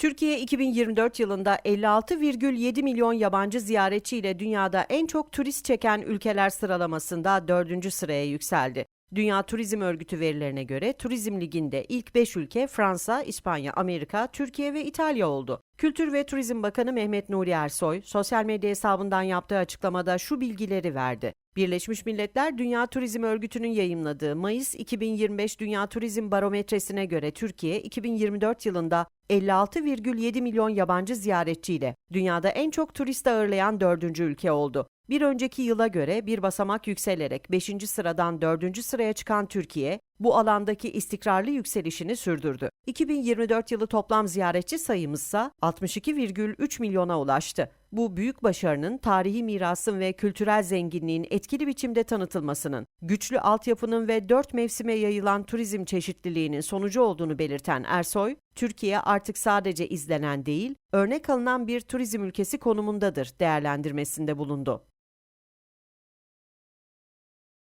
Türkiye 2024 yılında 56,7 milyon yabancı ziyaretçiyle dünyada en çok turist çeken ülkeler sıralamasında 4. sıraya yükseldi. Dünya Turizm Örgütü verilerine göre Turizm Ligi'nde ilk 5 ülke Fransa, İspanya, Amerika, Türkiye ve İtalya oldu. Kültür ve Turizm Bakanı Mehmet Nuri Ersoy, sosyal medya hesabından yaptığı açıklamada şu bilgileri verdi. Birleşmiş Milletler Dünya Turizm Örgütü'nün yayımladığı Mayıs 2025 Dünya Turizm Barometresine göre Türkiye 2024 yılında 56,7 milyon yabancı ziyaretçiyle dünyada en çok turist ağırlayan dördüncü ülke oldu. Bir önceki yıla göre bir basamak yükselerek 5. sıradan 4. sıraya çıkan Türkiye, bu alandaki istikrarlı yükselişini sürdürdü. 2024 yılı toplam ziyaretçi sayımızsa 62,3 milyona ulaştı. Bu büyük başarının tarihi mirasın ve kültürel zenginliğin etkili biçimde tanıtılmasının, güçlü altyapının ve dört mevsime yayılan turizm çeşitliliğinin sonucu olduğunu belirten Ersoy, Türkiye artık sadece izlenen değil, örnek alınan bir turizm ülkesi konumundadır değerlendirmesinde bulundu.